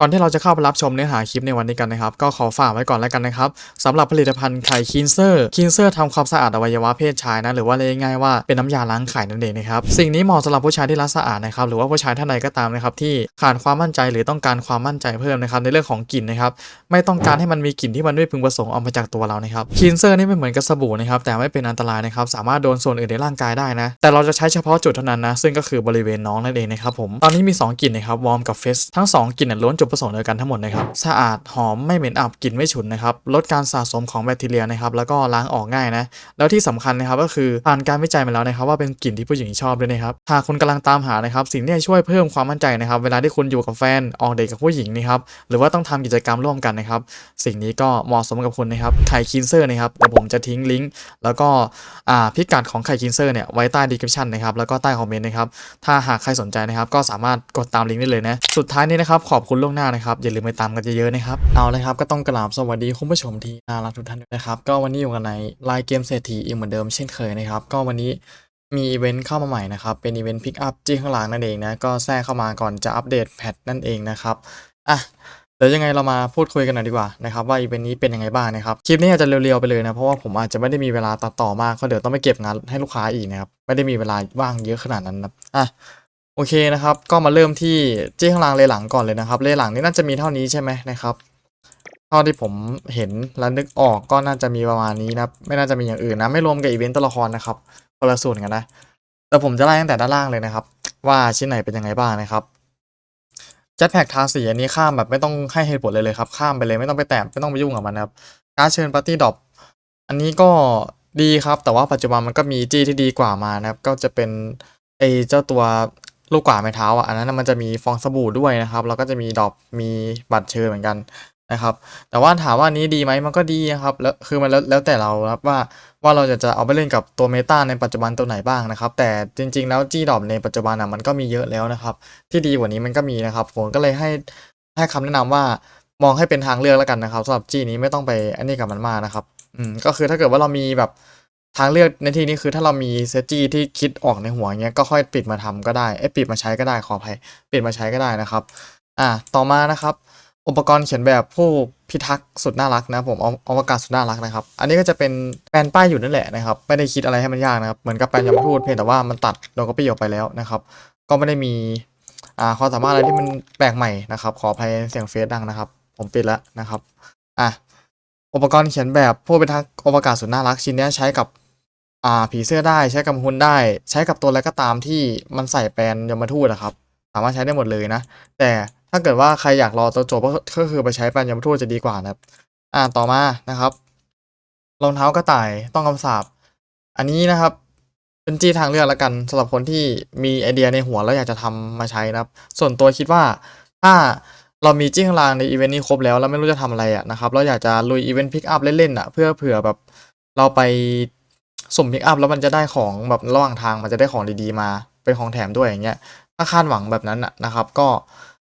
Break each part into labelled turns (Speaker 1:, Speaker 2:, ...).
Speaker 1: ก่อนที่เราจะเข้าไปรับชมเนื้อหาคลิปในวันนี้กันนะครับ ก็ขอฝากไว้ก่อนแล้วกันนะครับสำหรับผลิตภัณฑ์ไข่คินเซอร์คินเซอร์ทำความสะอาดอวัยวะเพศชายนะหรือว่าเรียกง่ายๆว่าเป็นน้ำยาล้างไข่นั่นเองนะครับสิ่งนี้เหมาะสำหรับผู้ชายที่รักสะอาดนะครับหรือว่าผู้ชายท่านใดก็ตามนะครับที่ขาดความมั่นใจหรือต้องการความมั่นใจเพิ่มนะครับในเรื่องของกลิ่นนะครับไม่ต้องการให้มันมีกลิ่นที่มันไม่พึงประสงค์ออกมาจากตัวเรานะครับคินเซอร์นี่ไม่เหมือนกับสบู่นะครับแต่ไม่เป็นอันตรายนะครับสามารถโดนส่วนอื่นในร่างกายได้นะแต่เราจะใช้เฉพาะจุดเท่านั้นนะซึ่งก็คือบริเวณน้องนั่นเองนะครับผมตอนนี้มีสองกลิ่นนะครับวอร์มกับเฟสทั้งสองกลิ่นนะล้วนจประสงค์เดียวกันทั้งหมดนะครับ สะอาดหอมไม่เหม็นอับกลิ่นไม่ฉุนนะครับ ลดการสะสมของแบคทีเรียนะครับ แล้วก็ล้างออกง่ายนะ แล้วที่สำคัญนะครับก็คือผ่านการวิจัยมาแล้วนะครับ ว่าเป็นกลิ่นที่ผู้หญิงชอบด้วยนะครับ หากคุณกำลังตามหานะครับ สิ่งที่จะช่วยเพิ่มความมั่นใจนะครับ เวลาที่คุณอยู่กับแฟนออกเดทกับผู้หญิงนะครับ หรือว่าต้องทำกิจกรรมร่วมกันนะครับ สิ่งนี้ก็เหมาะสมกับคุณนะครับ ไข่คินเซอร์นะครับเดี๋ยวผมจะทิ้งลิงก์แล้วก็อ่าพิกัดของไข่คินเซอร์เนี่ยไว้ใต้ดีคริปชันนะครับแล้วก็ใต้คอมเมนต์นะครับถ้าหากใครสนใจนะครับก็สามารถกดตามลิงก์ได้เลยนะสุดท้ายนี้นะครับขอบคุณล่วงหน้านะครับอย่าลืมไปตามกันเยอะๆนะครับเอาเลยครับก็ต้องกราบสวัสดีคุณผู้ชมที่น่ารักทุกท่านด้วยนะครับก็วันนี้อยู่กันในไลน์เกมเศรษฐีอีกเหมือนเดิมเช่นเคยนะครับก็วันนี้มีอีเวนต์เข้ามาใหม่นะครับเป็นอีเวนต์พิกอัพจี้ข้างหลังนั่นเองนะก็แทรกเข้ามาก่อนจะอัปเดตแพทนั่นเองนะครับอะเดี๋ยวยังไงเรามาพูดคุยกันหน่อยดีกว่านะครับว่าอีเวนต์นี้เป็นยังไงบ้างนะครับคลิปนี้อาจจะเร็วๆไปเลยนะเพราะว่าผมอาจจะไม่ได้มีเวลาตัดต่อมากก็เดี๋ยวต้องไปเก็บงานให้ลูกค้าอีกนะครับไม่ได้มีเวลาว่างเยอะขนาดนั้นนะอะ โอเคนะครับ ก็มาเริ่มที่จี้ข้างล่างเลหลังก่อนเลยนะครับ เลหลังนี่น่าจะมีเท่านี้ใช่ไหมนะครับ เท่าที่ผมเห็นและนึกออกก็น่าจะมีประมาณนี้นะ ไม่น่าจะมีอย่างอื่นนะ ไม่รวมกับอีเวนต์ตัวละครนะครับคนละส่วนกันนะ แต่ผมจะไล่ตั้งแต่ด้านล่างเลยนะครับ ว่าชิ้นไหนเป็นยังไงบ้างนะครับจ็ตแพ็กทาสีอันนี้ข้ามแบบไม่ต้องให้เหตุผลเลยเลยครับข้ามไปเลยไม่ต้องไปแตะไม่ต้องไปยุ่งกับมันนะครับการเชิญปาร์ตี้ดอปอันนี้ก็ดีครับแต่ว่าปัจจุบันมันก็มีจี้ที่ดีกว่ามานะครับ ก็จะเป็นไอเจ้าตัว ลูกกว่าไม้เท้าอะอันนั้นมันจะมีฟองสบู่ด้วยนะครับ แล้วก็จะมีดอปมีบัตรเชิญเหมือนกันนะครับ แต่ว่าถามว่านี้ดีไหมมันก็ดีนะครับแล้วคือมันแล้วแล้วแต่เราครับว่าว่าเราจะจะเอาไปเล่นกับตัวเมตาในปัจจุบันตัวไหนบ้างนะครับ แต่จริง ๆ แล้วจี้ดอปในปัจจุบันอะมันก็มีเยอะแล้วนะครับ ที่ดีกว่านี้มันก็มีนะครับ ผมก็เลยให้ให้คำแนะนำว่ามองให้เป็นทางเลือกแล้วกันนะครับสำหรับจี้นี้ไม่ต้องไปอันนี้กับมันมากนะครับ อืมก็คือถ้าเกิดว่าเรามีแบบ ทางเลือกในที่นี้คือถ้าเรามีเซจี้ที่คิดออกในหัวเงี้ยก็ค่อยปิดมาทำก็ได้เอ้ปิดมาใช้ก็ได้ขออภัยปิดมาใช้ก็ได้นะครับอ่าต่อมานะครับ อุปกรณ์เขียนแบบผู้พิทักษ์สุดน่ารักนะผมเอาอวกาศสุดน่ารักนะครับ อันนี้ก็จะเป็นแปลนป้ายอยู่นั่นแหละนะครับ ไม่ได้คิดอะไรให้มันยากนะครับเหมือนกับแปลนยมทูตเพียงแต่ว่ามันตัดโลโก้ปี้ออกไปแล้วนะครับ ก็ไม่ได้มีอ่าความสามารถอะไรที่มันแปลกใหม่นะครับ ขออภัยเสียงเฟซดังนะครับ ผมปิดแล้วนะครับ อุปกรณ์เขียนแบบผู้พิทักษ์อวกาศสุดน่ารักชิ้นนี้ใช้กับอ่าผีเสื้อได้ใช้กับหุ่นได้ ใช้กับตัวอะไรก็ตามที่มันใส่แปลนยมทูตนะครับ สามารถใช้ได้หมดเลยนะ แต่ถ้าเกิดว่าใครอยากรอตัวจบก็คือไปใช้แปลนยมทูตจะดีกว่านะครับ อ่าต่อมานะครับรองเท้ากระต่ายต้องคำสาปอันนี้นะครับเป็นจี้ทางเลือกแล้วกันสำหรับคนที่มีไอเดียในหัวแล้วอยากจะทำมาใช้นะครับ ส่วนตัวคิดว่าถ้า เรามีจี้ข้างล่างในอีเวนต์นี้ครบแล้วแล้วไม่รู้จะทำอะไรอะนะครับเราอยากจะลุยอีเวนต์พิกอัพเล่นๆอะเพื่อเผื่อแบบเราไปสุ่มพิกอัพแล้วมันจะได้ของแบบระหว่างทางมันจะได้ของดีๆมา เป็นของแถมด้วยอย่างเงี้ยถ้าคาดหวังแบบนั้นนะนะครับ ก็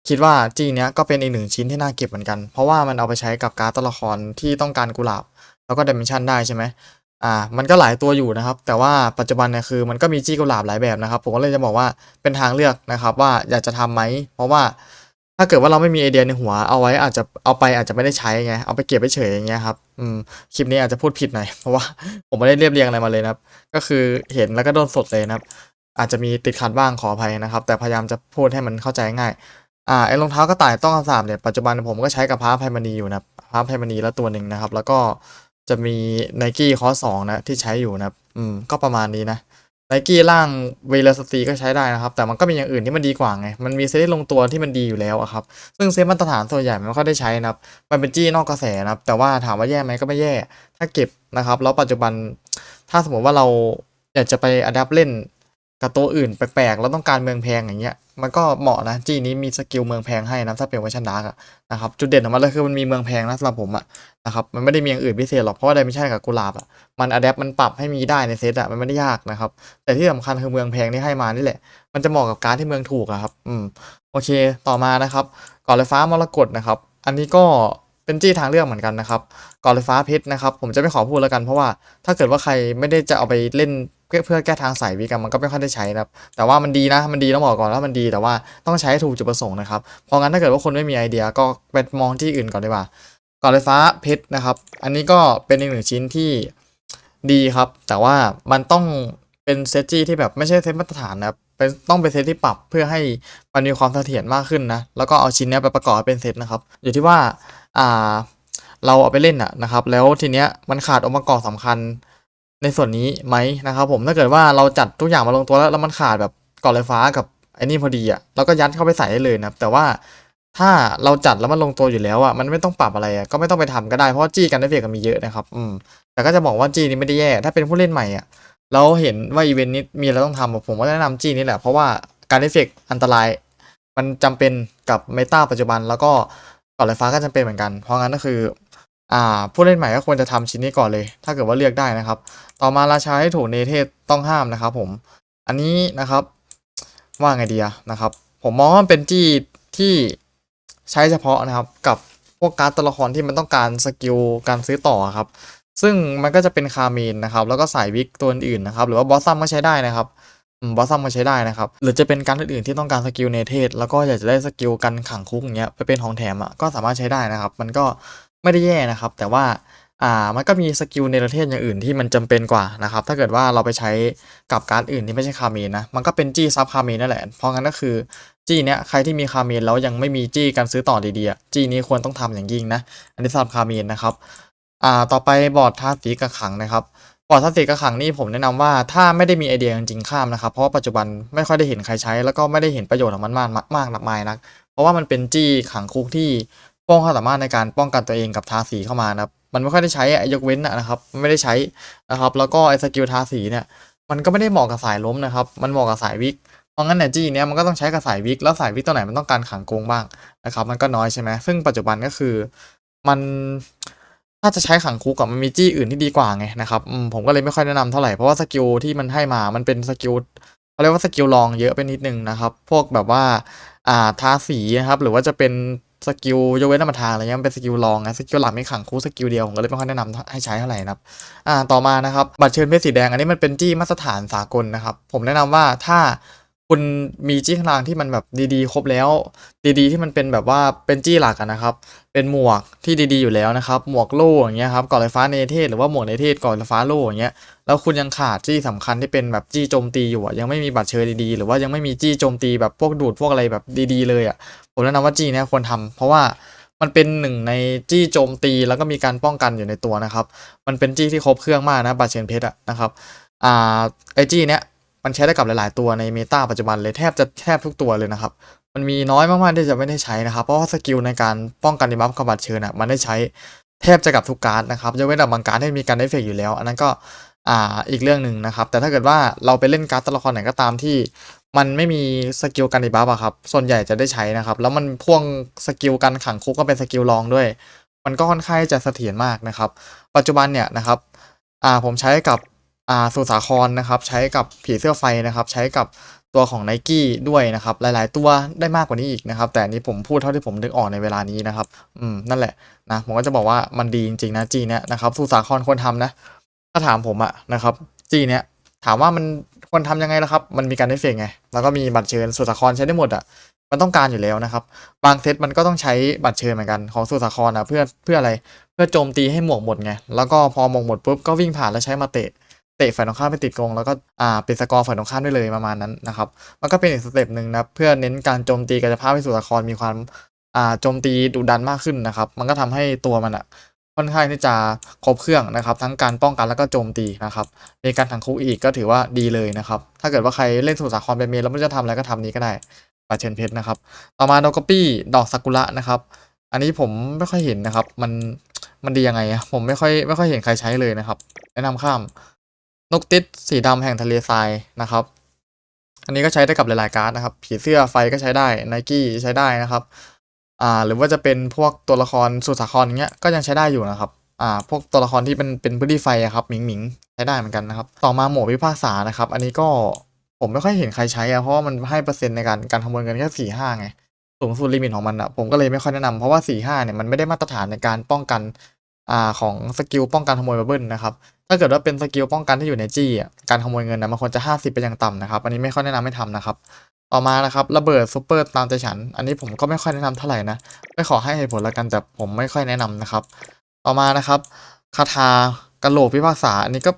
Speaker 1: คิดว่าจีเนี้ยก็เป็นอีกหนึ่งชิ้นที่น่าเก็บเหมือนกัน เพราะว่ามันเอาไปใช้กับการ์ดตัวละครที่ต้องการกุหลาบ แล้วก็ดิเมนชันได้ใช่ไหมอ่ามันก็หลายตัวอยู่นะครับ แต่ว่าปัจจุบันเนี่ยคือมันก็มีจี้กุหลาบหลายแบบนะครับ ผมก็เลยจะบอกว่าเป็นทางเลือกนะครับ ว่าอยากจะทำไหมเพราะว่า ถ้าเกิดว่าเราไม่มีไอเดียในหัวเอาไว้อาจจะเอาไปอาจจะไม่ได้ใช้ไงเอาไปเก็บไปเฉยอย่างเงี้ยครับอืมคลิปนี้อาจจะพูดผิดหน่อยเพราะว่าผมไม่ได้เรียบเรียงอะไรมาเลยนะครับ ก็คือเห็นแล้วก็โดนสดเลยนะครับ อาจจะมีติดขัดบ้างขออภัยนะครับ แต่พยายามจะพูดให้มันเข้าใจง่ายอ่าไอ้รองเท้ากระต่ายต้องคำสาปเนี่ยปัจจุบันผมก็ใช้กับพระอภัยมณีอยู่นะครับพระอภัยมณีแล้วตัวหนึ่งนะครับ แล้วก็จะมีไนกี้คอสองนะที่ใช้อยู่นะอืมก็ประมาณนี้นะ ไนกี้ร่างเวลสตีก็ใช้ได้นะครับ แต่มันก็มีอย่างอื่นที่มันดีกว่าไง มันมีเซตที่ลงตัวที่มันดีอยู่แล้วครับ ซึ่งเซตมาตรฐานส่วนใหญ่มันไม่ค่อยได้ใช้นะครับ มันเป็นจี้นอกกระแสนะครับ แต่ว่าถามว่าแย่ไหมก็ไม่แย่ ถ้าเก็บนะครับ แล้วปัจจุบันถ้าสมมติว่าเราอยากจะไปอัดแอปเล่น กับตัวอื่นแปลกๆ แล้วต้องการเมืองแพงอย่างเงี้ย มันก็เหมาะนะจี้นี้มีสกิลเมืองแพงให้นะถ้าเป็นเวอร์ชันดาร์กนะครับจุดเด่นของมันเลยคือมันมีเมืองแพงนะสำหรับผมอะนะครับมันไม่ได้มีอย่างอื่นพิเศษหรอกเพราะว่าไดมิชั่นกับกุหลาบอะมันอัดแอปมันปรับให้มีได้ในเซตอะมันไม่ได้ยากนะครับ แต่ที่สำคัญคือเมืองแพงที่ให้มานี่แหละ มันจะเหมาะกับการที่เมืองถูกอะครับอืมโอเคต่อมานะครับก่อนไฟฟ้ามรกตนะครับ อันนี้ก็เป็นจี้ทางเลือกเหมือนกันนะครับก่อนไฟฟ้าเพชรนะครับ ผมจะไม่ขอพูดแล้วกันเพราะว่าถ้าเกิดว่าใครไม่ได้จะเอาไปเล่น เพื่อแก้ทางสายวิกอะมันก็ไม่ค่อยได้ใช้นะครับ แต่ว่ามันดีนะ มันดีต้องบอกก่อนว่ามันดี แต่ว่าต้องใช้ให้ถูกจุดประสงค์นะครับ เพราะงั้นถ้าเกิดว่าคนไม่มีไอเดียก็ไปมองที่อื่นก่อนดีกว่า ก่อนไฟฟ้าเพชรนะครับ อันนี้ก็เป็นอีกหนึ่งชิ้นที่ดีครับ แต่ว่ามันต้องเป็นเซตจี้ที่แบบไม่ใช่เซตมาตรฐานนะครับเป็นต้องเป็นเซตที่ปรับเพื่อให้มันมีความเสถียรมากขึ้นนะ แล้วก็เอาชิ้นนี้ไปประกอบเป็นเซตนะครับ อยู่ที่ว่า อ่า เราเอาไปเล่นอะนะครับ แล้วทีเนี้ยมันขาดองค์ประกอบสำคัญ ในส่วนนี้ไหมนะครับผมถ้าเกิดว่าเราจัดทุกอย่างมาลงตัวแล้วแล้วมันขาดแบบก่อนไฟฟ้ากับไอ้นี่พอดีอะเราก็ยัดเข้าไปใส่ได้เลยนะครับแต่ว่าถ้าเราจัดแล้วมันลงตัวอยู่แล้วอะมันไม่ต้องปรับอะไรอะก็ไม่ต้องไปทำก็ได้เพราะจี้กันได้เฟกมีเยอะนะครับอืมแต่ก็จะบอกว่าจี้นี้ไม่ได้แย่ ถ้าเป็นผู้เล่นใหม่อะเราเห็นว่าอีเวนต์นี้มีอะไรต้องทำผมก็แนะนำจี้นี่แหละเพราะว่าการได้เฟกอันตราย มันจำเป็นกับเมตาปัจจุบันแล้วก็ก่อนไฟฟ้าก็จำเป็นเหมือนกัน เพราะงั้นก็คือ ผู้เล่นใหม่ก็ควรจะทำชิ้นนี้ก่อนเลย ถ้าเกิดว่าเลือกได้นะครับ ต่อมาราชาให้ถูกเนเธศต้องห้ามนะครับ ผม อันนี้นะครับ ว่าไงดีอะนะครับ ผมมองว่ามันเป็นจี้ที่ใช้เฉพาะนะครับ กับพวกการ์ดตัวละครที่มันต้องการสกิลการซื้อต่อครับ ซึ่งมันก็จะเป็นคาเมนนะครับ แล้วก็สายวิกตัวอื่นนะครับ หรือว่าบอสซัมก็ใช้ได้นะครับบอสซัมมาใช้ได้นะครับ หรือจะเป็นการอื่นๆที่ต้องการสกิลเนเธศแล้วก็อยากจะได้สกิลกันขังคุกอย่างเงี้ยไปเป็นของแถมอะก็สามารถใช้ได้นะครับ มันก็ ไม่ได้แย่นะครับ แต่ว่าอ่ามันก็มีสกิลในประเทศอย่างอื่นที่มันจำเป็นกว่านะครับ ถ้าเกิดว่าเราไปใช้กับการ์ดอื่นที่ไม่ใช่คาเมนนะ มันก็เป็นจี้ซับคาเมนนั่นแหละ เพราะงั้นก็คือจี้เนี้ยใครที่มีคาเมนแล้วยังไม่มีจี้การซื้อต่อดีๆจี้นี้ควรต้องทำอย่างยิ่งนะ อันนี้สำหรับคาเมนนะครับอ่าต่อไปบอร์ดทาสีกระขังนะครับบอร์ดทาสีกระขังนี่ผมแนะนำว่าถ้าไม่ได้มีไอเดียจริงๆข้ามนะครับ เพราะปัจจุบันไม่ค่อยได้เห็นใครใช้ แล้วก็ไม่ได้เห็นประโยชน์ของมันมากมากมากมายนัก เพราะว่ามันเป็นจี้ขังคุกที่ ป้องความสามารถในการป้องกันตัวเองกับทาสีเข้ามานะครับ มันไม่ค่อยได้ใช้อะยกเว้นนะครับไม่ได้ใช้นะครับ แล้วก็ไอ้สกิลทาสีเนี่ย มันก็ไม่ได้เหมาะกับสายล้มนะครับ มันเหมาะกับสายวิกเพราะงั้นเนี่ยจี้เนี้ยมันก็ต้องใช้กับสายวิกแล้วสายวิกตัวไหนมันต้องการขังโกงบ้างนะครับ มันก็น้อยใช่ไหมซึ่งปัจจุบันก็คือมันถ้าจะใช้ขังคุกกับมันมีจี้อื่นที่ดีกว่าไงนะครับผมก็เลยไม่ค่อยแนะนำเท่าไหร่เพราะว่าสกิลที่มันให้มามันเป็นสกิลเขาเรียกว่าสกิลลองเยอะไปนิดนึงนะครับ พวกแบบว่าอ่าทาสีนะครับ หรือว่าจะเป็น สกิลยกเว้นธรรมทานอะไรเงี้ยมันเป็นสกิลรองนะสกิลหลักไม่ขังคู่สกิลเดียวผมก็เลยไม่ค่อยแนะนำให้ใช้เท่าไหร่นะครับอ่าต่อมานะครับบัตรเชิญเพชรสีแดงอันนี้มันเป็นจี้มาตรฐานสากลนะครับผมแนะนำว่าถ้า คุณมีจี้ข้างล่างที่มันแบบดีๆ ครบแล้ว ดีๆ ที่มันเป็นแบบว่าเป็นจี้หลักนะครับ เป็นหมวกที่ดีๆอยู่แล้วนะครับ หมวกโล่อย่างเงี้ยครับก่อไฟฟ้าเนเธศหรือว่าหมวกเนเธศก่อไฟฟ้าโล่อย่างเงี้ยแล้วคุณยังขาดจี้สำคัญที่เป็นแบบจี้โจมตีอยู่อะยังไม่มีบัตรเชิญดีๆ หรือว่ายังไม่มีจี้โจมตีแบบพวกดูดพวกอะไรแบบดีๆ เลยอะผมแนะนำว่าจี้เนี้ยควรทำเพราะว่ามันเป็นหนึ่งในจี้โจมตีแล้วก็มีการป้องกันอยู่ในตัวนะครับ มันเป็นจี้ที่ครบเครื่องมากนะบัตรเชิญเพชรอะนะครับอ่าไอจี้เนี้ย มันใช้ได้กับหลาย ๆ ตัวในเมตาปัจจุบันเลยแทบจะแทบทุกตัวเลยนะครับ มันมีน้อยมากๆที่จะไม่ได้ใช้นะครับ เพราะว่าสกิลในการป้องกันดีบัฟกับบัตรเชิญอะมันได้ใช้แทบจะกับทุกการ์ดนะครับยกเว้นแต่บางการ์ดที่มีการได้เฟกอยู่แล้ว อันนั้นก็อ่าอีกเรื่องหนึ่งนะครับ แต่ถ้าเกิดว่าเราไปเล่นการ์ดตัวละครไหนก็ตามที่มันไม่มีสกิลกันดีบัฟอะครับ ส่วนใหญ่จะได้ใช้นะครับ แล้วมันพ่วงสกิลกันขังคุกก็เป็นสกิลรองด้วย มันก็ค่อนข้างจะเสถียรมากนะครับ ปัจจุบันเนี่ยนะครับ อ่าผมใช้กับ อ่าสุสาครนะครับใช้กับผีเสื้อไฟนะครับใช้กับตัวของไนกี้ด้วยนะครับหลาย ๆ ตัวได้มากกว่านี้อีกนะครับ แต่นี้ผมพูดเท่าที่ผมนึกออกในเวลานี้นะครับอืมนั่นแหละนะผมก็จะบอกว่ามันดีจริงๆนะจีเนี้ยนะครับสุสาครควรทำนะถ้าถามผมอะนะครับจีเนี้ยถามว่ามันควรทำยังไงล่ะครับ มันมีการได้เฟกไง แล้วก็มีบัตรเชิญสุสาครใช้ได้หมดอะมันต้องการอยู่แล้วนะครับ บางเซตมันก็ต้องใช้บัตรเชิญเหมือนกันของสุสาครนะเพื่อเพื่ออะไรเพื่อโจมตีให้หมวกหมดไงแล้วก็พอหมวกหมดปุ๊บก็วิ่งผ่านแล้วใช้มาเตะ เตะฝ่ายตรงข้ามไปติดกรงแล้วก็อ่าเป็นสกอร์ฝ่ายตรงข้ามได้เลยประมาณนั้นนะครับมันก็เป็นอีกสเต็ปหนึ่งนะเพื่อเน้นการโจมตีกายภาพให้สุสาครมีความอ่าโจมตีดุดันมากขึ้นนะครับ มันก็ทำให้ตัวมันอะค่อนข้างที่จะครบเครื่องนะครับ ทั้งการป้องกันแล้วก็โจมตีนะครับมีการขังคุกอีกก็ถือว่าดีเลยนะครับ ถ้าเกิดว่าใครเล่นสุสาครเป็นเมนแล้วไม่จะทำอะไรก็ทำนี้ก็ได้ปัดเชนเพชรนะครับ ต่อมาโดกปี้ดอกซากุระนะครับ อันนี้ผมไม่ค่อยเห็นนะครับ มันมันดียังไงอะผมไม่ค่อยไม่ค่อยเห็นใครใช้เลยนะครับ แนะนำข้าม นกติดสีดำแห่งทะเลทรายนะครับ อันนี้ก็ใช้ได้กับหลายๆการ์ดนะครับ ผีเสื้อไฟก็ใช้ได้ไนกี้ใช้ได้นะครับ อ่า หรือว่าจะเป็นพวกตัวละครสุสาครอย่างเงี้ยก็ยังใช้ได้อยู่นะครับ อ่า พวกตัวละครที่เป็นเป็นพื้นที่ไฟอะครับหมิงหมิงใช้ได้เหมือนกันนะครับ ต่อมาหมวกพิพากษานะครับ อันนี้ก็ผมไม่ค่อยเห็นใครใช้อะเพราะว่ามันให้เปอร์เซ็นต์ในการการคำนวณกันแค่สี่ห้าไงสูงสุดลิมิตของมันอะผมก็เลยไม่ค่อยแนะนำเพราะว่าสี่ห้าเนี่ยมันไม่ได้มาตรฐานในการป้องกัน อ่าของสกิลป้องกันขโมยบับเบิลนะครับถ้าเกิดว่าเป็นสกิลป้องกันที่อยู่ในจี้การขโมยเงินนะมันควรจะ 50 เป็นอย่างต่ำนะครับ อันนี้ไม่ค่อยแนะนำให้ทำนะครับต่อมานะครับระเบิดซูเปอร์ตามใจฉัน อันนี้ผมก็ไม่ค่อยแนะนำเท่าไหร่นะไม่ขอให้เหตุผลละกันแต่ผมไม่ค่อยแนะนำนะครับ ต่อมานะครับคาถากระโหลกพิพากษาอันนี้ก็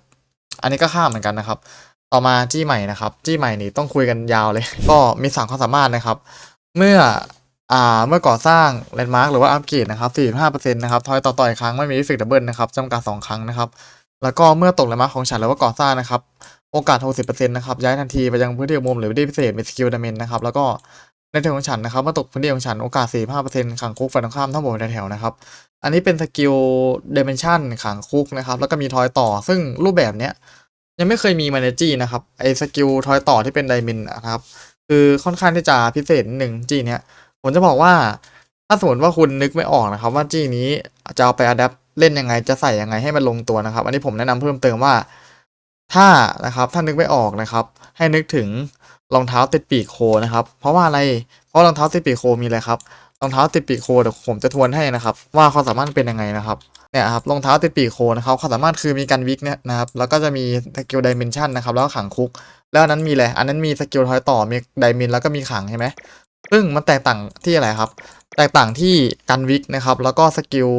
Speaker 1: อันนี้ก็ข้ามเหมือนกันนะครับ ต่อมาจี้ใหม่นะครับ จี้ใหม่นี่ต้องคุยกันยาวเลย ก็มีสั่งความสามารถนะครับ เมื่อ อ่าเมื่อก่อสร้างแลนด์มาร์กหรือว่าอัปเกรดนะครับ45%นะครับทอยต่อต่ออีกครั้งไม่มีเอฟเฟกต์ดับเบิลนะครับจำกัด 2 ครั้งนะครับ แล้วก็เมื่อตกแลนด์มาร์กของฉันหรือว่าก่อสร้างนะครับ โอกาส 60%นะครับย้ายทันทีไปยังพื้นที่อุโมงหรือพื้นที่พิเศษมีสกิลดาเมนนะครับแล้วก็ในเทอร์ของฉันนะครับเมื่อตกพื้นที่ของฉันโอกาส 45%ขังคุกฝ่ายตรงข้ามทั้งหมดในแถวนะครับอันนี้เป็นสกิลเดเมนชันขังคุกนะครับแล้วก็มีทอยต่อซึ่งรูปแบบเนี้ยยังไม่เคยมีมาในจีนะครับไอ้สกิลทอยต่อที่เป็นไดมินนะครับคือค่อนข้างที่จะพิเศษหนึ่งจีเนี้ย ผมจะบอกว่า ถ้าสมมติว่าคุณนึกไม่ออกนะครับ ว่าจีนี้จะเอาไปอัดแอปเล่นยังไงจะใส่ยังไงให้มันลงตัวนะครับ อันนี้ผมแนะนำเพิ่มเติมว่า ถ้านะครับถ้านึกไม่ออกนะครับ ให้นึกถึงรองเท้าติดปีกโคนะครับ เพราะว่าอะไรเพราะรองเท้าติดปีกโคมีอะไรครับรองเท้าติดปีกโคเดี๋ยวผมจะทวนให้นะครับ ว่าความสามารถเป็นยังไงนะครับเนี่ยครับรองเท้าติดปีกโคนะครับความสามารถคือมีการวิกเนี่ยนะครับแล้วก็จะมีสกิลดิเมนชันนะครับแล้วก็ขังคุก แล้วนั้นมีอะไรอันนั้นมีสกิลทอยต่อมีไดมินแล้วก็มีขังใช่ไหม ซึ่งมันแตกต่างที่อะไรครับ แตกต่างที่กันวิกนะครับ แล้วก็สกิล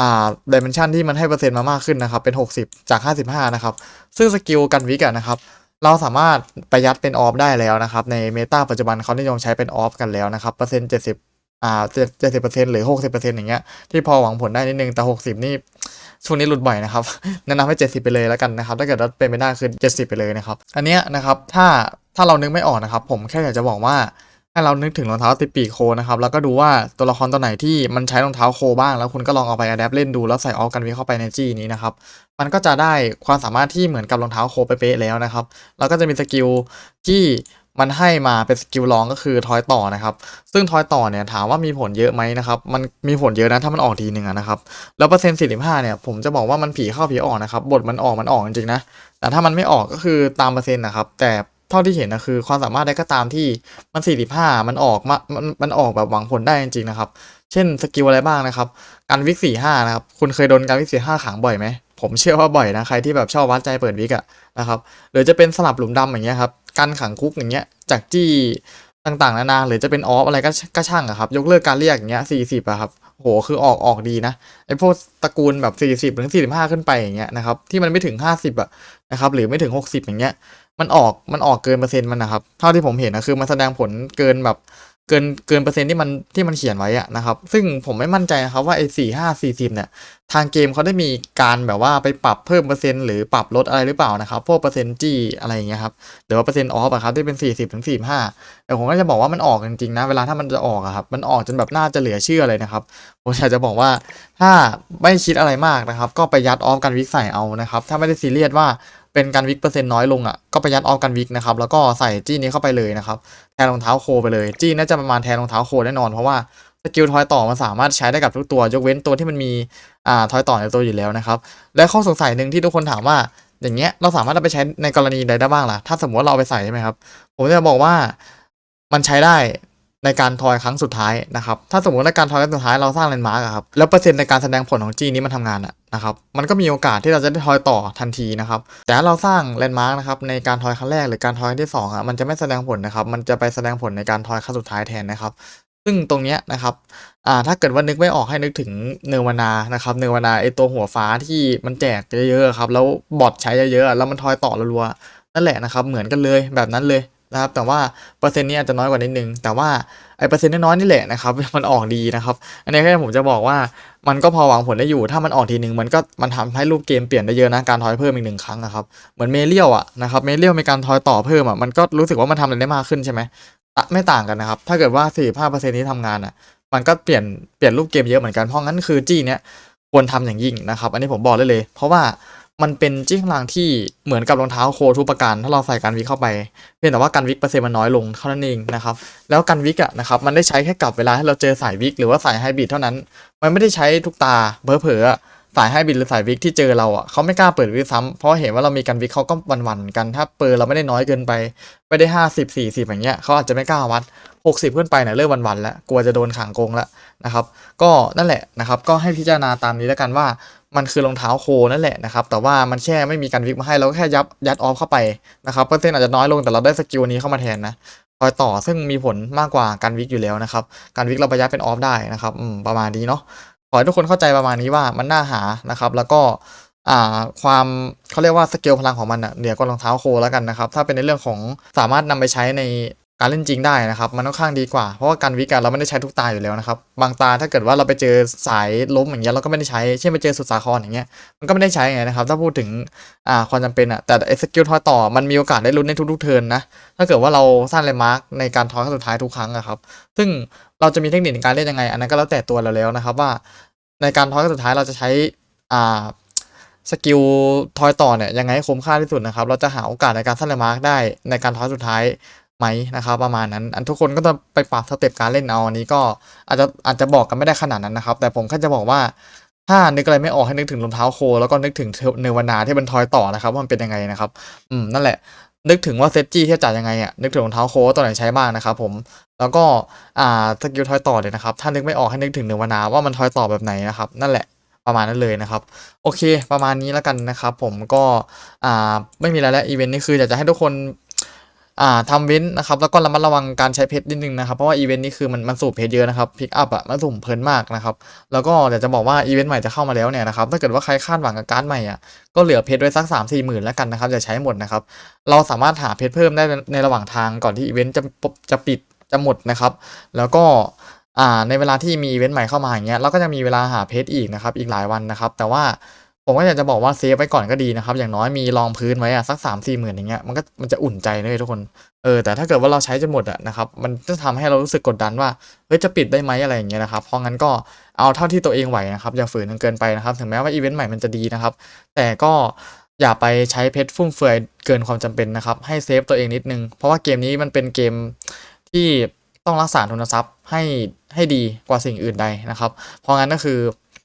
Speaker 1: อ่าดิเมนชันที่มันให้เปอร์เซ็นต์มามากขึ้นนะครับ เป็น 60 จาก 55 นะครับ ซึ่งสกิลกันวิกอะนะครับ เราสามารถไปยัดเป็นออฟได้แล้วนะครับ ในเมตาปัจจุบันเขานิยมใช้เป็นออฟกันแล้วนะครับ เปอร์เซ็นต์ 70 อ่า 70เปอร์เซ็นต์หรือ 60เปอร์เซ็นต์อย่างเงี้ย ที่พอหวังผลได้นิดนึง แต่ 60 นี่ช่วงนี้หลุดบ่อยนะครับแนะนำให้ 70 ไปเลยแล้วกันนะครับ ถ้าเกิดว่าเป็นไม่ได้คือ 70 ไปเลยนะครับ อันเนี้ยนะครับ ถ้าถ้าเรานึกไม่ออกนะครับ ผมแค่อยากจะบอกว่า ให้เรานึกถึงรองเท้าติดปีกโคนะครับ แล้วก็ดูว่าตัวละครตัวไหนที่มันใช้รองเท้าโคบ้าง แล้วคุณก็ลองเอาไปอัดแอปเล่นดูแล้วใส่ออฟกันวิเข้าไปในจี้นี้นะครับ มันก็จะได้ความสามารถที่เหมือนกับรองเท้าโคเป๊ะแล้วนะครับ แล้วก็จะมีสกิลที่มันให้มาเป็นสกิลรองก็คือทอยต่อนะครับ ซึ่งทอยต่อเนี่ยถามว่ามีผลเยอะไหมนะครับ มันมีผลเยอะนะถ้ามันออกทีหนึ่งนะครับ แล้วเปอร์เซ็นต์45เนี่ยผมจะบอกว่ามันผีเข้าผีออกนะครับ บทมันออกมันออกจริงๆนะ แต่ถ้ามันไม่ออกก็คือตามเปอร์เซ็นต์นะครับ แต่ เท่าที่เห็นนะคือ ความสามารถได้ก็ตามที่มัน45มันออกมามันมันออกแบบหวังผลได้จริงๆนะครับ เช่นสกิลอะไรบ้างนะครับการวิกสี่ห้านะครับคุณเคยโดนการวิกสี่ห้าขังบ่อยไหมผมเชื่อว่าบ่อยนะใครที่แบบชอบวัดใจเปิดวิกอะนะครับหรือจะเป็นสลับหลุมดำอย่างเงี้ยครับการขังคุกอย่างเงี้ยจากจี้ต่างๆนานาหรือจะเป็นออฟอะไรก็ก็ช่างอะครับยกเลิกการเรียกอย่างเงี้ยสี่สิบอะครับโหคือออกออกดีนะไอพวกตระกูลแบบสี่สิบถึงสี่สิบห้าขึ้นไปอย่างเงี้ยนะครับที่มันไม่ถึงห้าสิบอะนะครับหรือไม่ถึงหกสิบอย่างเงี้ย มันออกมันออกเกินเปอร์เซ็นต์มันนะครับ เท่าที่ผมเห็นนะคือมันแสดงผลเกินแบบเกินเกินเปอร์เซ็นต์ที่มันที่มันเขียนไว้อะนะครับ ซึ่งผมไม่มั่นใจนะครับว่าไอ้สี่ห้าสี่สิบเนี่ย ทางเกมเขาได้มีการแบบว่าไปปรับเพิ่มเปอร์เซ็นต์หรือปรับลดอะไรหรือเปล่านะครับ พวกเปอร์เซ็นต์จี้อะไรอย่างเงี้ยครับหรือว่าเปอร์เซ็นต์ออฟอะครับที่เป็นสี่สิบถึงสี่ห้าแต่ผมก็จะบอกว่ามันออกจริงๆนะเวลาถ้ามันจะออกอะครับ มันออกจนแบบน่าจะเหลือเชื่อเลยนะครับผมอยากจะบอกว่าถ้าไม่คิดอะไรมากนะครับ ก็ไปยัดออฟกันวิกใส่เอานะครับ ถ้าไม่ได้ซีเรียสว่า เป็นการวิกเปอร์เซ็นต์น้อยลงอะก็ไปยัดออฟกันวิกนะครับแล้วก็ใส่จี้นี้เข้าไปเลยนะครับแทนรองเท้าโคไปเลยจี้น่าจะประมาณแทนรองเท้าโคแน่นอนเพราะว่าสกิลทอยต่อมันสามารถใช้ได้กับทุกตัวยกเว้นตัวที่มันมีอ่าทอยต่อในตัวอยู่แล้วนะครับและข้อสงสัยหนึ่งที่ทุกคนถามว่าอย่างเงี้ยเราสามารถเอาไปใช้ในกรณีใดได้บ้างล่ะถ้าสมมติเราเอาไปใส่ใช่ไหมครับผมจะบอกว่ามันใช้ได้ ในการทอยครั้งสุดท้ายนะครับ ถ้าสมมติในการทอยครั้งสุดท้ายเราสร้างแลนด์มาร์กครับ แล้วเปอร์เซ็นต์ในการแสดงผลของจีนี้มันทำงานอะนะครับ มันก็มีโอกาสที่เราจะได้ทอยต่อทันทีนะครับ แต่ถ้าเราสร้างแลนด์มาร์กนะครับในการทอยครั้งแรกหรือการทอยครั้งที่สองอะมันจะไม่แสดงผลนะครับ มันจะไปแสดงผลในการทอยครั้งสุดท้ายแทนนะครับ ซึ่งตรงเนี้ยนะครับ อ่า ถ้าเกิดว่านึกไม่ออกให้นึกถึงเนวานา นะครับ เนวานาไอตัวหัวฟ้าที่มันแจกเยอะๆครับ แล้วบอทใช้เยอะๆ แล้วมันทอยต่อรัวๆ นั่นแหละนะครับ เหมือนกันเลยแบบนั้นเลย นะครับ แต่ว่าเปอร์เซ็นต์นี้อาจจะน้อยกว่านิดนึง แต่ว่าไอเปอร์เซ็นต์น้อยๆนี่แหละนะครับ มันออกดีนะครับ อันนี้แค่ผมจะบอกว่ามันก็พอหวังผลได้อยู่ ถ้ามันออกทีหนึ่งมันก็มันทำให้รูปเกมเปลี่ยนได้เยอะนะ การทอยเพิ่มอีกหนึ่งครั้งนะครับ เหมือนเมเลียวอะนะครับ เมเลียวมีการทอยต่อเพิ่มอะมันก็รู้สึกว่ามันทำอะไรได้มากขึ้นใช่ไหมไม่ต่างกันนะครับ ถ้าเกิดว่า 45%นี้ทำงานอะมันก็เปลี่ยนเปลี่ยนรูปเกมเยอะเหมือนกัน เพราะงั้นคือจี้เนี้ยควรทำอย่างยิ่งนะครับ อันนี้ผมบอกได้เลย เพราะว่า มันเป็นจี้งลางที่เหมือนกับรองเท้าโคทุกประการถ้าเราใส่การวิกเข้าไปเพียงแต่ว่าการวิกเปอร์เซ็นต์มันน้อยลงเท่านั้นเองนะครับแล้วการวิกอะนะครับมันได้ใช้แค่กับเวลาที่เราเจอสายวิกหรือว่าสายไฮบริดเท่านั้น มันไม่ได้ใช้ทุกตาเผลอๆอสายไฮบริดหรือสายวิกที่เจอเราอะเขาไม่กล้าเปิดวิกซ้ำเพราะเห็นว่าเรามีกันวิกเขาก็หวันๆกันถ้าเปิดเราไม่ได้น้อยเกินไปไม่ได้ห้าสิบสี่สิบอย่างเงี้ยเขาอาจจะไม่กล้าวัดหกสิบขึ้นไปเนี่ยเริ่มหวันๆแล้วกลัวจะโดนขังโกงแล้วนะครับ ก็นั่นแหละนะครับ ก็ให้พิจารณาตามนี้แล้วกันว่า มันคือรองเท้าโคนั่นแหละนะครับแต่ว่ามันแค่ไม่มีการวิกมาให้เราก็แค่ยับยัดออฟเข้าไปนะครับเปอร์เซ็นต์อาจจะน้อยลงแต่เราได้สกิลนี้เข้ามาแทนนะรอยต่อซึ่งมีผลมากกว่าการวิกอยู่แล้วนะครับการวิกเราไปยัดเป็นออฟได้นะครับประมาณนี้เนาะขอให้ทุกคนเข้าใจประมาณนี้ว่ามันน่าหานะครับ แล้วก็อ่าความเขาเรียกว่าสเกลพลังของมันอะเหนือกว่ารองเท้าโคแล้วกันนะครับ ถ้าเป็นในเรื่องของสามารถนำไปใช้ใน การเล่นจริงได้นะครับ มันค่อนข้างดีกว่า เพราะว่าการวิกอะเราไม่ได้ใช้ทุกตาอยู่แล้วนะครับ บางตาถ้าเกิดว่าเราไปเจอสายล้มอย่างเงี้ยเราก็ไม่ได้ใช้ เช่นไปเจอสุดสาครอย่างเงี้ย มันก็ไม่ได้ใช้ไงนะครับ ถ้าพูดถึงอ่าความจำเป็นอะแต่ไอ้สกิลทอยต่อ มันมีโอกาสได้ลุ้นในทุกๆเทิร์นนะ ถ้าเกิดว่าเราสร้างเลมาร์กในการทอยครั้งสุดท้ายทุกครั้งอะครับ ซึ่งเราจะมีเทคนิคในการเล่นยังไง อันนั้นก็แล้วแต่ตัวเราแล้วนะครับว่า ในการทอยครั้งสุดท้ายเราจะใช้อ่าสกิลทอยต่อเนี่ยยังไงให้คุ้มค่าที่สุดนะครับ เราจะหาโอกาสในการสร้างเลมาร์กได้ในการทอยสุดท้าย ไหมนะครับประมาณนั้นอันทุกคนก็จะไปปรับสเต็ปการเล่นเอาอันนี้ก็อาจจะอาจจะบอกกันไม่ได้ขนาดนั้นนะครับ แต่ผมแค่จะบอกว่าถ้านึกอะไรไม่ออกให้นึกถึงรองเท้าโค แล้วก็นึกถึงเนวานาที่มันทอยต่อนะครับว่ามันเป็นยังไงนะครับอืมนั่นแหละ นึกถึงว่าเซตจี้ที่จะจ่ายยังไงอะนึกถึงรองเท้าโคว่าตัวไหนใช้บ้างนะครับผมแล้วก็อ่าสกิลทอยต่อเนี่ยนะครับถ้านึกไม่ออกให้นึกถึงเนวานาว่ามันทอยต่อแบบไหนนะครับ นั่นแหละประมาณนั้นเลยนะครับ โอเค ประมาณนี้แล้วกันนะครับ ผมก็อ่าไม่มีอะไรแล้วอีเวนต์นี้คืออยากจะให้ทุกคน อ่าทำเว้นนะครับแล้วก็ระมัดระวังการใช้เพชรนิดนึงนะครับ เพราะว่าอีเวนต์นี้คือมันมันสูบเพชรเยอะนะครับพิกอัพอะมันสุ่มเพลินมากนะครับ แล้วก็เดี๋ยวจะบอกว่าอีเวนต์ใหม่จะเข้ามาแล้วเนี่ยนะครับถ้าเกิดว่าใครคาดหวังกับการ์ดใหม่อะก็เหลือเพชรไว้สัก3 4หมื่นแล้วกันนะครับอย่าใช้หมดนะครับเราสามารถหาเพชรเพิ่มได้ในระหว่างทางก่อนที่อีเวนต์จะปบจะปิดจะหมดนะครับ แล้วก็อ่าในเวลาที่มีอีเวนต์ใหม่เข้ามาอย่างเงี้ยเราก็จะมีเวลาหาเพชรอีกนะครับอีกหลายวันนะครับ แต่ว่า ผมก็อยากจะบอกว่าเซฟไว้ก่อนก็ดีนะครับ อย่างน้อยมีรองพื้นไว้อะสัก3 4หมื่นอย่างเงี้ยมันก็มันจะอุ่นใจเลยทุกคนเออแต่ถ้าเกิดว่าเราใช้จนหมดอะนะครับมันจะทำให้เรารู้สึกกดดันว่าเฮ้ยจะปิดได้ไหมอะไรอย่างเงี้ยนะครับเพราะงั้นก็เอาเท่าที่ตัวเองไหวนะครับอย่าฝืนจนเกินไปนะครับ ถึงแม้ว่าอีเวนต์ใหม่มันจะดีนะครับ แต่ก็อย่าไปใช้เพชรฟุ่มเฟือยเกินความจำเป็นนะครับ ให้เซฟตัวเองนิดนึง เพราะว่าเกมนี้มันเป็นเกมที่ต้องรักษาทุนทรัพย์ให้ให้ดีกว่าสิ่งอื่นใดนะครับ เพราะงั้นก็คือ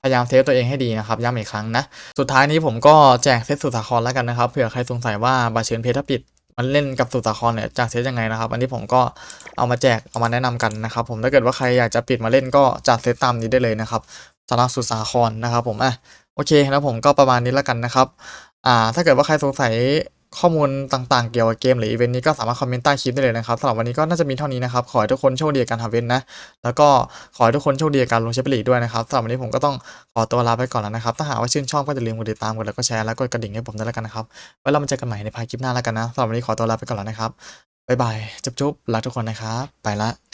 Speaker 1: ยายามเซฟตัวเองให้ดีนะครับย้ำอีกครั้งนะ สุดท้ายนี้ผมก็แจกเซตสุสาครแล้วกันนะครับเผื่อใครสงสัยว่าบาเชิญเพชรถ้าปิดมันเล่นกับสุสาครเนี่ยจากเซตยังไงนะครับ อันนี้ผมก็เอามาแจกเอามาแนะนำกันนะครับ ผมถ้าเกิดว่าใครอยากจะปิดมาเล่นก็จัดเซตตามนี้ได้เลยนะครับสำหรับสุสาครนะครับ ผมอะโอเคแล้วผมก็ประมาณนี้แล้วกันนะครับอ่าถ้าเกิดว่าใครสงสัย ข้อมูลต่างๆเกี่ยวกับเกมหรืออีเวนต์นี้ก็สามารถคอมเมนต์ใต้คลิปได้เลยนะครับสำหรับวันนี้ก็น่าจะมีเท่านี้นะครับ ขอให้ทุกคนโชคดีกับการทำเวนนะ แล้วก็ขอให้ทุกคนโชคดีกับการลงแชมเปี้ยนลีกด้วยนะครับสำหรับวันนี้ผมก็ต้องขอตัวลาไปก่อนแล้วนะครับ ถ้าหากว่าชื่นชอบก็อย่าลืมกดติดตามกดแล้วก็แชร์แล้วกดกระดิ่งให้ผมด้วยแล้วกันนะครับ ไว้เรามาเจอกันใหม่ในพาร์ทคลิปหน้าแล้วกันนะสำหรับวันนี้ขอตัวลาไปก่อนแล้วนะครับบ๊ายบายจุ๊บๆรักทุกคนนะครับไปละ